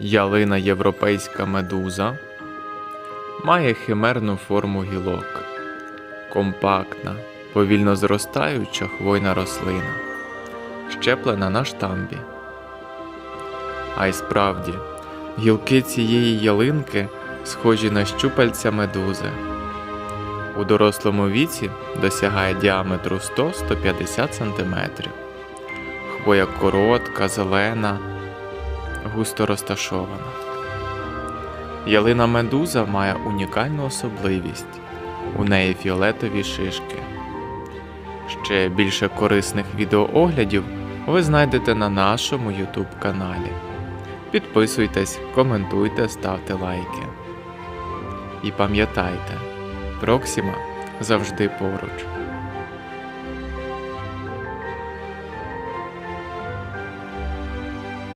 Ялина європейська медуза має химерну форму гілок, компактна, повільно зростаюча хвойна рослина, щеплена на штамбі. А й справді, гілки цієї ялинки схожі на щупальця медузи. У дорослому віці досягає діаметру 100-150 см. Хвоя коротка, зелена, густо розташована. Ялина медуза має унікальну особливість. У неї фіолетові шишки. Ще більше корисних відеооглядів ви знайдете на нашому YouTube каналі. Підписуйтесь, коментуйте, ставте лайки. І пам'ятайте, Проксима завжди поруч.